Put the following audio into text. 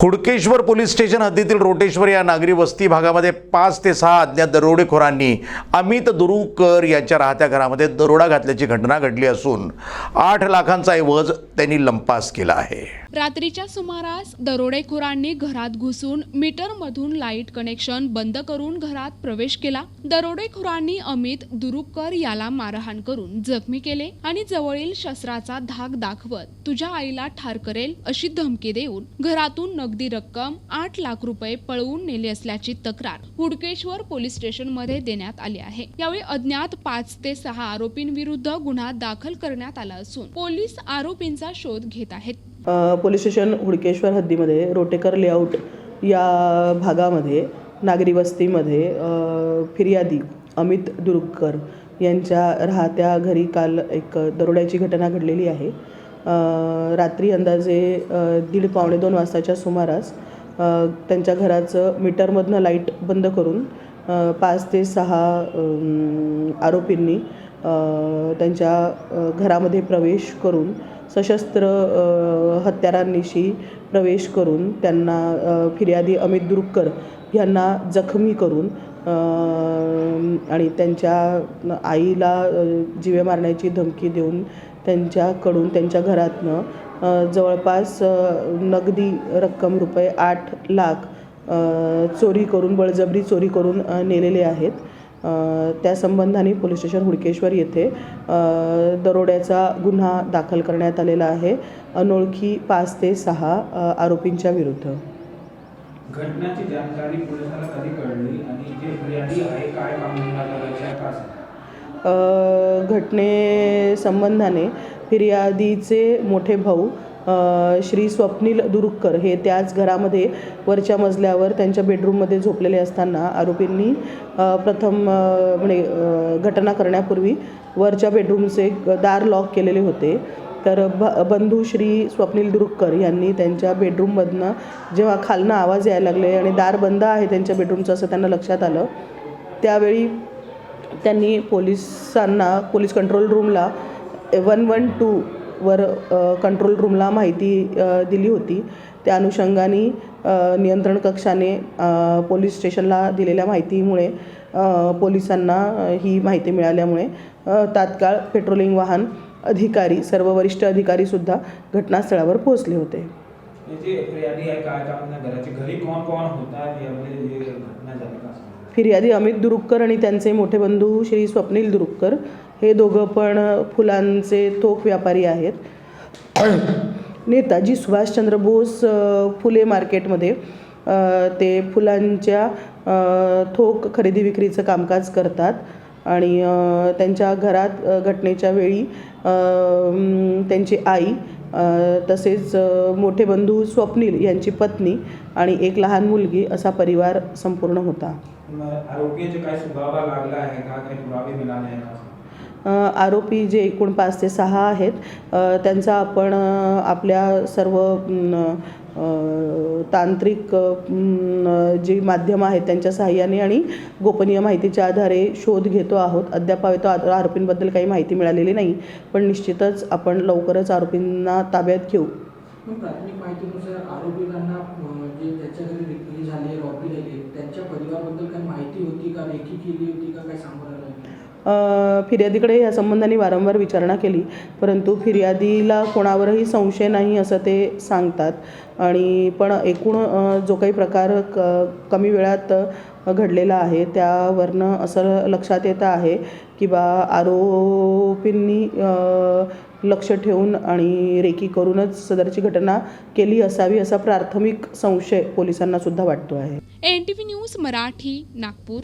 Hudkeshwar police station हद्दीतील रोटेश्वर या नागरी वस्ती भागामध्ये पाच ते सहा अज्ञात दरोडेखोरांनी अमित दुरुकर यांच्या राहत्या घरामध्ये दरोडा घातल्याची घटना घडली असून आठ लाखांचा ऐवज त्यांनी लंपास केला आहे. रात्रीच्या सुमारास दरोडेखोरांनी घरात घुसून मीटरमधून लाइट कनेक्शन बंद करून घरात प्रवेश केला. दरोडेखोरांनी अमित दुरुकर याला मारहाण करून जखमी केले आणि जवळील शस्त्राचा धाक दाखवत तुझ्या आईला ठार करेल अशी धमकी देऊन घरातून नगदी रक्कम आठ लाख रुपये पळवून नेले असल्याची तक्रार हुडकेश्वर पोलीस स्टेशनमध्ये देण्यात आली आहे. यावेळी अज्ञात पाच ते सहा आरोपींविरुद्ध गुन्हा दाखल करण्यात आला असून पोलीस आरोपींचा शोध घेत आहेत. पोलीस स्टेशन हुडकेश्वर हद्दीमध्ये रोटेकर लेआउट या भागामध्ये नागरी वस्तीमध्ये फिर्यादी अमित दुर्गकर यांच्या राहत्या घरी काल एक दरोड्याची घटना घडलेली आहे. रात्री अंदाजे दीड पावणे दोन वाजताच्या सुमारास त्यांच्या घराचं मीटरमधनं लाइट बंद करून पाच ते सहा आरोपींनी त्यांच्या घरामध्ये प्रवेश करून सशस्त्र हत्यारांनीशी प्रवेश करून त्यांना फिर्यादी अमित दुरुक्कर यांना जखमी करून आणि त्यांच्या आईला जीवे मारण्याची धमकी देऊन त्यांच्याकडून त्यांच्या घरातनं जवळपास नगदी रक्कम रुपये आठ लाख चोरी करून बळजबरी चोरी करून नेलेले आहेत. त्या संबंधाने पोलीस स्टेशन हुडकेश्वर येथे दरोड्याचा गुन्हा दाखल करण्यात आलेला आहे. अनोळखी पाच ते सहा आरोपींच्या विरुद्ध. घटनाची जानकारी पोलिसाला कधी कळली आणि जे फिर्यादी आहे काय काम घटने संबंधाने फिर्यादीचे मोठे भाऊ श्री स्वप्नील दुरुक्कर हे त्याच घरामध्ये वरच्या मजल्यावर त्यांच्या बेडरूममध्ये झोपलेले असताना आरोपींनी प्रथम म्हणजे घटना करण्यापूर्वी वरच्या बेडरूमचे दार लॉक केलेले होते. तर ब बंधू श्री स्वप्नील दुरुक्कर यांनी त्यांच्या बेडरूममधनं जेव्हा खालनं आवाज यायला लागले आणि दार बंद आहे त्यांच्या बेडरूमचं असं त्यांना लक्षात आलं त्यावेळी त्यांनी पोलिसांना पोलीस कंट्रोल रूमला वन वन टू वर कंट्रोल रूमला माहिती दिली होती. त्या अनुषंगाने नियंत्रण कक्षाने पोलीस स्टेशनला दिलेल्या माहितीमुळे पोलिसांना ही माहिती मिळाल्यामुळे तात्काळ पेट्रोलिंग वाहन अधिकारी सर्व वरिष्ठ अधिकारीसुद्धा घटनास्थळावर पोहोचले होते. हे फिर्यादी अमित दुरुक्कर आणि त्यांचे मोठे बंधू श्री स्वप्नील दुरुक्कर हे दोघं पण फुलांचे थोक व्यापारी आहेत. नेताजी सुभाषचंद्र बोस फुले मार्केटमध्ये ते फुलांच्या थोक खरेदी विक्रीचं कामकाज करतात. आणि त्यांच्या घरात घटनेच्या वेळी त्यांची आई तसेच मोठे बंधू स्वप्नील यांची पत्नी आणि एक लहान मुलगी असा परिवार संपूर्ण होता. आरोपी जे एकूण पाच ते सहा आहेत त्यांचा आपण आपल्या सर्व तांत्रिक जी माध्यमं आहेत त्यांच्या सहाय्याने आणि गोपनीय माहितीच्या आधारे शोध घेतो आहोत. अद्याप तो आरोपींबद्दल काही माहिती मिळालेली नाही पण निश्चितच आपण लवकरच आरोपींना ताब्यात घेऊ. प्राथमिक माहितीनुसार आरोपींना जे त्याच्या घरी रॉबरी झाली त्यांच्या परिवाराबद्दल काही माहिती होती का? केली होती का? फिर्यादीकडे या संबंधाने वारंवार विचारणा केली. परंतु फिर्यादीला कोणावरही संशय नाही असं ते सांगतात. आणि पण एकूण जो काही प्रकार क कमी वेळात घडलेला आहे त्यावरनं असं लक्षात येतं आहे की बा आरोपींनी लक्ष ठेवून आणि रेकी करूनच सदरची घटना केली असावी असा प्राथमिक संशय पोलिसांना सुद्धा वाटतो आहे. N T V news Marathi Nagpur.